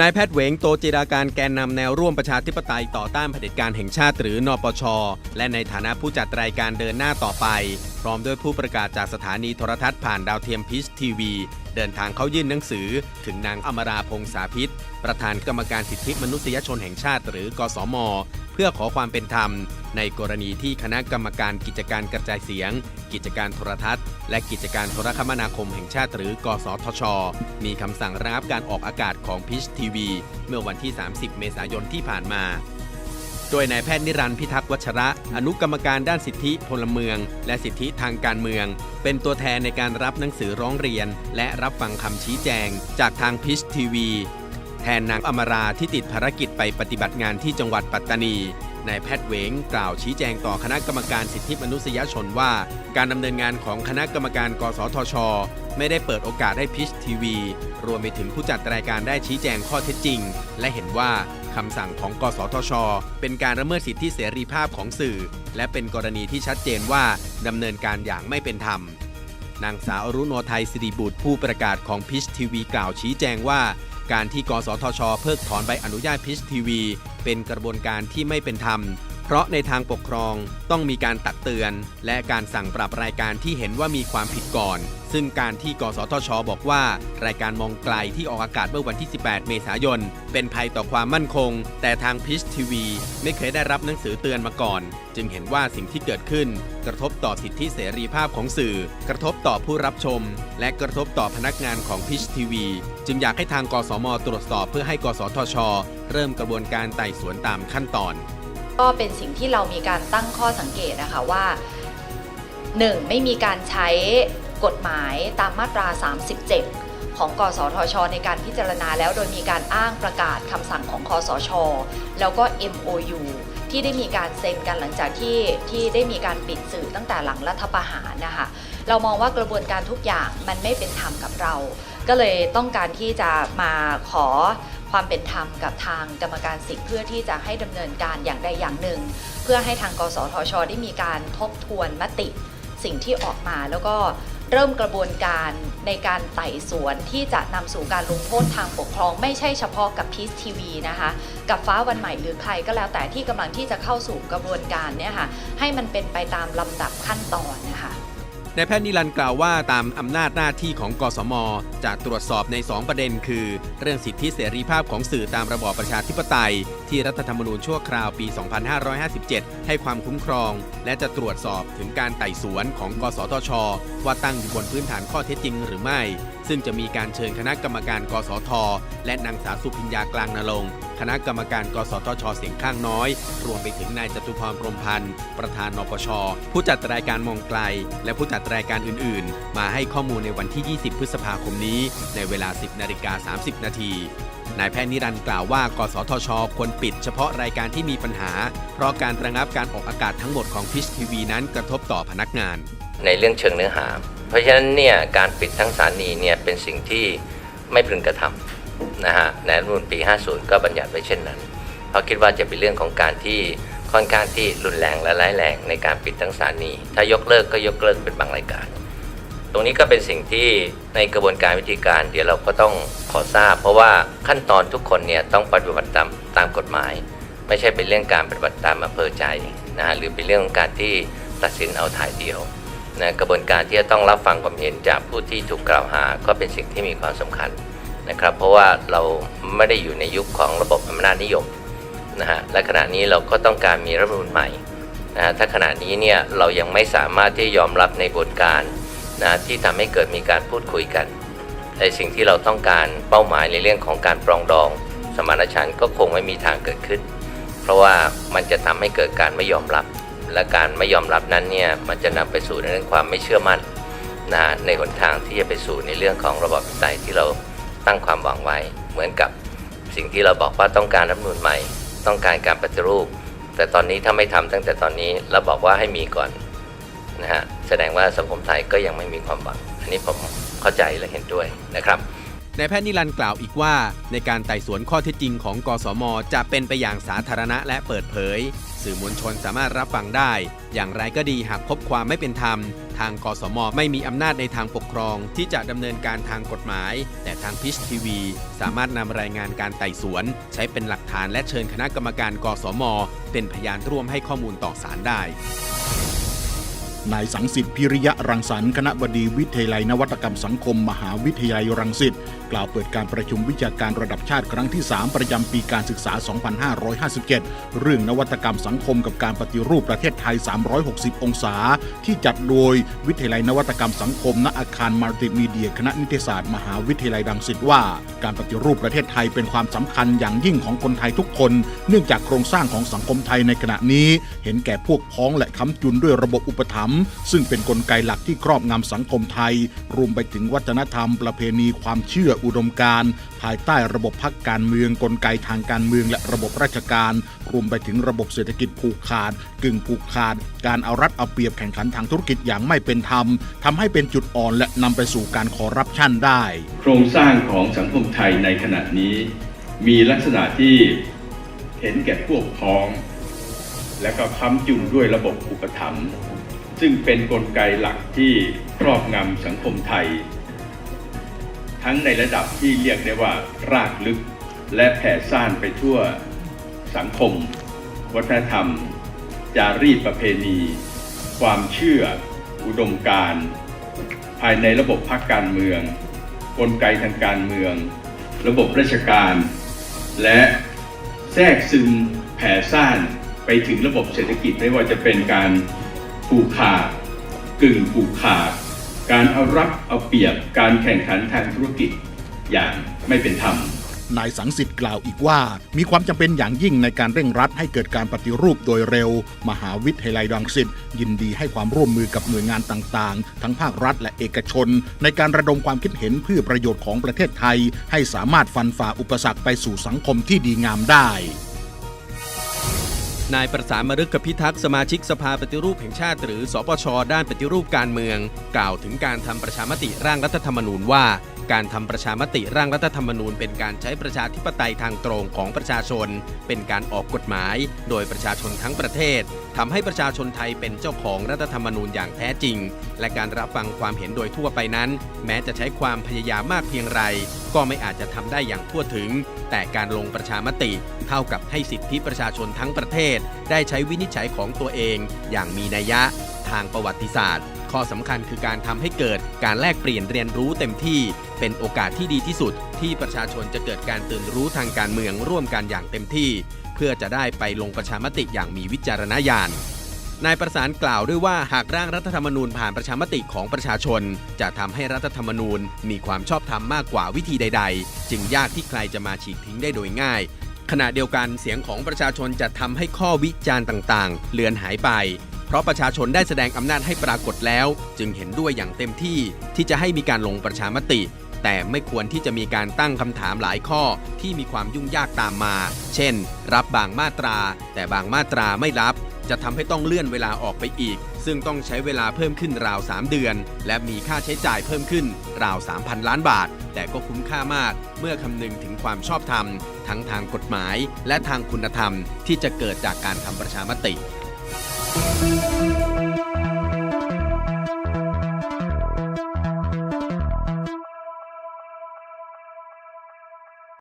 นายแพทย์เหวงโตจิราการแกนนำแนวร่วมประชาธิปไตยต่อต้านเผด็จการแห่งชาติหรือนปช และในฐานะผู้จัดรายการเดินหน้าต่อไป ร้อมด้วยผู้ประกาศจากสถานีโทรทัศน์ผ่านดาวเทียมพิชทีวี เดินทางเข้ายื่นหนังสือ ถึงนางอมราพงษาพิษ ประธานกรรมการสิทธิมนุษยชนแห่งชาติ หรือกสม เพื่อขอความเป็นธรรม ในกรณีที่คณะกรรมการกิจการกระจายเสียง กิจการโทรทัศน์ และกิจการโทรคมนาคมแห่งชาติ หรือกสทช มีคำสั่งระงับการออกอากาศของพิชทีวี เมื่อวันที่ 30 เมษายนที่ผ่านมา โดยนายแพทย์นิรันดร์พิทักษ์วัชระ อนุกรรมการด้านสิทธิพลเมือง และสิทธิทางการเมือง เป็นตัวแทนในการรับหนังสือร้องเรียน และรับฟังคำชี้แจง จากทางพิชทีวี แทนนางอมราที่ติดภารกิจไปปฏิบัติงานที่จังหวัดปัตตานีนายแพทย์เวงกล่าวชี้แจงต่อคณะกรรมการสิทธิมนุษยชนว่า การดำเนินงานของคณะกรรมการกสทช ไม่ได้เปิดโอกาสให้พิชทีวี รวมไปถึงผู้จัดรายการได้ชี้แจงข้อเท็จจริง และเห็นว่า คำสั่งของกสทช เป็นการละเมิดสิทธิเสรีภาพของสื่อ และเป็นกรณีที่ชัดเจนว่าดำเนินการอย่างไม่เป็นธรรม นางสาวอรุโนไทยสิริบุตรผู้ประกาศของพิชทีวีกล่าวชี้แจงว่า การที่กสทช เพิกถอนใบอนุญาตพิชทีวี เป็นกระบวนการที่ไม่เป็นธรรมเพราะในทางปกครองต้องมีการตักเตือน และการสั่งปรับรายการที่เห็นว่ามีความผิดก่อน ซึ่งการที่กสทช บอกว่า รายการมองไกลที่ออกอากาศเมื่อวันที่ 18 เมษายน เป็นภัยต่อความมั่นคง แต่ทางพิชทีวีไม่เคยได้รับหนังสือเตือนมาก่อน จึงเห็นว่าสิ่งที่เกิดขึ้น กระทบต่อสิทธิเสรีภาพของสื่อ กระทบต่อผู้รับชม และกระทบต่อพนักงานของพิชทีวี จึงอยากให้ทางกสมตรวจสอบเพื่อให้กสทช เริ่มกระบวนการไต่สวนตามขั้นตอน ก็เป็นสิ่งที่เรามีการตั้งข้อสังเกตนะคะว่า 1. ไม่มีการใช้ กฎหมายตามมาตรา 37 ของกสทช ในการพิจารณาแล้วโดยมีการอ้างประกาศคำสั่งของคอสช แล้วก็ MOU ที่ได้มีการเซ็นกันหลังจากที่ที่ได้มีการปิดสื่อตั้งแต่หลังรัฐประหารนะคะเรามองว่ากระบวนการทุกอย่างมันไม่เป็นธรรมกับเรา ก็เลยต้องการที่จะมาขอความเป็นธรรมกับทางกรรมการสิทธิ์เพื่อที่จะให้ดำเนินการอย่างใดอย่างหนึ่ง เพื่อให้ทางกสทช ได้มีการทบทวนมติสิ่งที่ออกมาแล้วก็ เริ่มกระบวนการในการไต่สวนที่จะนำสู่การลงโทษทางปกครอง ไม่ใช่เฉพาะกับพีซทีวีนะคะกับฟ้าวันใหม่หรือใครก็แล้วแต่ที่กำลังที่จะเข้าสู่กระบวนการเนี่ยค่ะให้มันเป็นไปตามลำดับขั้นตอนนะคะ นายแพทย์นิรันดร์กล่าวว่าตามอำนาจหน้าที่ของกสมจะตรวจสอบใน 2 ประเด็น คือ เรื่องสิทธิเสรีภาพของสื่อตามระบอบประชาธิปไตย ที่รัฐธรรมนูญชั่วคราวปี 2557 ให้ความคุ้มครอง และจะตรวจสอบถึงการไต่สวนของ กสทช ว่าตั้งอยู่บนพื้นฐานข้อเท็จจริงหรือไม่ ซึ่งจะมีการเชิญคณะกรรมการกสท และนางสาวสุพิญญากลางนรงคณะกรรมการกสทช เสียงข้างน้อย รวมไปถึงนายจตุพรพรมพันธ์ ประธานนปช ผู้จัดรายการมองไกล และผู้จัดรายการอื่น ๆ มาให้ข้อมูลในวันที่ 20 พฤษภาคมนี้ ในเวลา 10 นาฬิกา 30 นาทีนายแพทย์นิรันดร์กล่าวว่า กสทช ควรปิดเฉพาะรายการที่มีปัญหา เพราะการระงับการออกอากาศทั้งหมดของพิชทีวีนั้นกระทบต่อพนักงาน ในเรื่องเชิงเนื้อหา เพราะฉะนั้นเนี่ยการปิดทั้งสถานีเนี่ยเป็นสิ่งที่ไม่พึงกระทำนะฮะในรัฐมนูญปี 50 ก็บัญญัติไว้เช่นนั้น เพราะคิดว่าจะเป็นเรื่องของการที่ค่อนข้างที่รุนแรงและร้ายแรงในการปิดทั้งสถานี ถ้ายกเลิกก็ยกเลิกเป็นบางรายการ ตรงนี้ก็เป็นสิ่งที่ในกระบวนการวิธีการเดี๋ยวเราก็ต้องขอทราบ เพราะว่าขั้นตอนทุกคนเนี่ยต้องปฏิบัติตามตามกฎหมาย ไม่ใช่เป็นเรื่องการปฏิบัติตามอำเภอใจนะฮะหรือเป็นเรื่องของการที่ตัดสินเอาถ่ายเดียว นะกระบวนการที่จะต้องรับฟังความเห็นจากผู้ที่ถูกกล่าวหาก็เป็นสิ่งที่มีความสำคัญนะครับ เพราะว่าเราไม่ได้อยู่ในยุคของระบบอำนาจนิยมนะฮะและขณะนี้เราก็ต้องการมีรัฐมนูญใหม่นะฮะถ้าขณะนี้เนี่ยเรายังไม่สามารถที่ยอมรับในกระบวนการนะที่ทำให้เกิดมีการพูดคุยกันในสิ่งที่เราต้องการเป้าหมายในเรื่องของการปรองดอง สมานฉันท์ก็คงไม่มีทางเกิดขึ้น เพราะว่ามันจะทำให้เกิดการไม่ยอมรับ และการไม่ยอมรับนั้นเนี่ยมันจะนำไปสู่ในเรื่องความไม่เชื่อมั่นนะในหนทางที่จะไปสู่ในเรื่องของระบอบประชาธิปไตยที่เราตั้งความหวังไว้ เหมือนกับสิ่งที่เราบอกว่าต้องการรัฐมนูญใหม่ ต้องการการปฏิรูป แต่ตอนนี้ถ้าไม่ทำตั้งแต่ตอนนี้แล้วบอกว่าให้มีก่อนนะฮะแสดงว่าสังคมไทยก็ยังไม่มีความหวัง อันนี้ผมเข้าใจและเห็นด้วยนะครับ นายแพทย์นิรันดร์กล่าวอีกว่า ในการไต่สวนข้อเท็จจริงของกสม จะเป็นไปอย่างสาธารณะและเปิดเผย สื่อมวลชนสามารถรับฟังได้ อย่างไรก็ดีหากพบความไม่เป็นธรรม ทางกสม ไม่มีอำนาจในทางปกครอง ที่จะดำเนินการทางกฎหมาย แต่ทางพิชทีวี สามารถนำรายงานการไต่สวน ใช้เป็นหลักฐานและเชิญคณะกรรมการกสม เป็นพยานร่วมให้ข้อมูลต่อศาลได้ นายสังสิทธิ์พิริยะรังสรรค์คณะบดีวิทยาลัยนวัตกรรมสังคม มหาวิทยาลัยรังสิตกล่าวเปิดการประชุมวิชาการระดับชาติครั้งที่ 3 ประจำปีการศึกษา 2557 เรื่องนวัตกรรมสังคมกับการปฏิรูปประเทศไทย 360 องศา ที่จัดโดยวิทยาลัยนวัตกรรมสังคม ณอาคารมัลติมีเดีย คณะนิเทศศาสตร์มหาวิทยาลัยรังสิตว่า การปฏิรูปประเทศไทยเป็นความสำคัญอย่างยิ่งของคนไทยทุกคน เนื่องจากโครงสร้างของสังคมไทยในขณะนี้ เห็นแก่พวกพ้องและค้ำจุนด้วยระบบอุปถัมภ์ซึ่งเป็นกลไกหลักที่ครอบงำสังคมไทย รวมไปถึงวัฒนธรรม ประเพณีความเชื่ออุดมการณ์ภายใต้ระบบพักการเมืองกลไกทางการเมืองและระบบราชการ รวมไปถึงระบบเศรษฐกิจผูกขาด กึ่งผูกขาด การเอารัดเอาเปรียบแข่งขันทางธุรกิจอย่างไม่เป็นธรรมทำให้เป็นจุดอ่อนและนำไปสู่การคอร์รัปชันได้ โครงสร้างของสังคมไทยในขณะนี้ มีลักษณะที่เห็นแก่พวกพ้อง และก็ค้ำจุนด้วยระบบอุปถัมภ์ ซึ่งเป็นนกลไกหลักที่ครอบงำสังคมไทย ทั้งในระดับที่เรียกได้ว่ารากลึก และแผ่ซ่านไปทั่วสังคม วัฒนธรรม จารีตประเพณี ความเชื่อ อุดมการณ์ภายในระบบพรรคการเมือง กลไกทางการเมือง ระบบราชการ และแทรกซึมแผ่ซ่านไปถึงระบบเศรษฐกิจไม่ว่าจะเป็นการ ผูกขาดกึ่งผูกขาด การเอารับเอาเปรียบการแข่งขันทางธุรกิจอย่างไม่เป็นธรรมนายสังสิทธิ์กล่าวอีกว่า มีความจำเป็นอย่างยิ่งในการเร่งรัดให้เกิดการปฏิรูปโดยเร็ว มหาวิทยาลัยรังสิตยินดีให้ความร่วมมือกับหน่วยงานต่างๆ ทั้งภาครัฐและเอกชน ในการระดมความคิดเห็นเพื่อประโยชน์ของประเทศไทย ให้สามารถฟันฝ่าอุปสรรคไปสู่สังคมที่ดีงามได้ นายประสานมฤกพิทักษ์สมาชิกสภาปฏิรูปแห่งชาติ หรือสปชด้านปฏิรูปการเมือง กล่าวถึงการทำประชามติร่างรัฐธรรมนูญว่า การทำประชามติร่างรัฐธรรมนูญ เป็นการใช้ประชาธิปไตยทางตรงของประชาชน เป็นการออกกฎหมาย โดยประชาชนทั้งประเทศ ทำให้ประชาชนไทยเป็นเจ้าของรัฐธรรมนูญอย่างแท้จริง และการรับฟังความเห็นโดยทั่วไปนั้น แม้จะใช้ความพยายามมากเพียงไร ก็ไม่อาจจะทำได้อย่างทั่วถึง แต่การลงประชามติ เท่ากับให้สิทธิประชาชนทั้งประเทศ ได้ใช้วินิจฉัยของตัวเอง อย่างมีนัยยะ ทางประวัติศาสตร์ ข้อสำคัญคือการทำให้เกิดการแลกเปลี่ยนเรียนรู้เต็มที่ เป็นโอกาสที่ดีที่สุด ที่ประชาชนจะเกิดการตื่นรู้ทางการเมืองร่วมกันอย่างเต็มที่ เพื่อจะได้ไปลงประชามติอย่างมีวิจารณญาณนายประสานกล่าวด้วยว่าหากร่างรัฐธรรมนูญผ่านประชามติของประชาชน จะทำให้รัฐธรรมนูญมีความชอบธรรมมากกว่าวิธีใด ๆ จึงยากที่ใครจะมาฉีกทิ้งได้โดยง่าย ขณะเดียวกันเสียงของประชาชนจะทำให้ข้อวิจารณ์ต่างๆ เลือนหายไป เพราะประชาชนได้แสดงอำนาจให้ปรากฏแล้ว จึงเห็นด้วยอย่างเต็มที่ที่จะให้มีการลงประชามติ แต่ไม่ควรที่จะมีการตั้งคำถามหลายข้อที่มีความยุ่งยากตามมา เช่น รับบางมาตรา แต่บางมาตราไม่รับ จะทำให้ต้องเลื่อนเวลาออกไปอีก ซึ่งต้องใช้เวลาเพิ่มขึ้นราว 3 เดือน และมีค่าใช้จ่ายเพิ่มขึ้นราว 3,000 ล้านบาท แต่ก็คุ้มค่ามาก เมื่อคำนึงถึงความชอบธรรมทั้งทางกฎหมาย และทางคุณธรรมที่จะเกิดจากการทำประชามติ Thank you.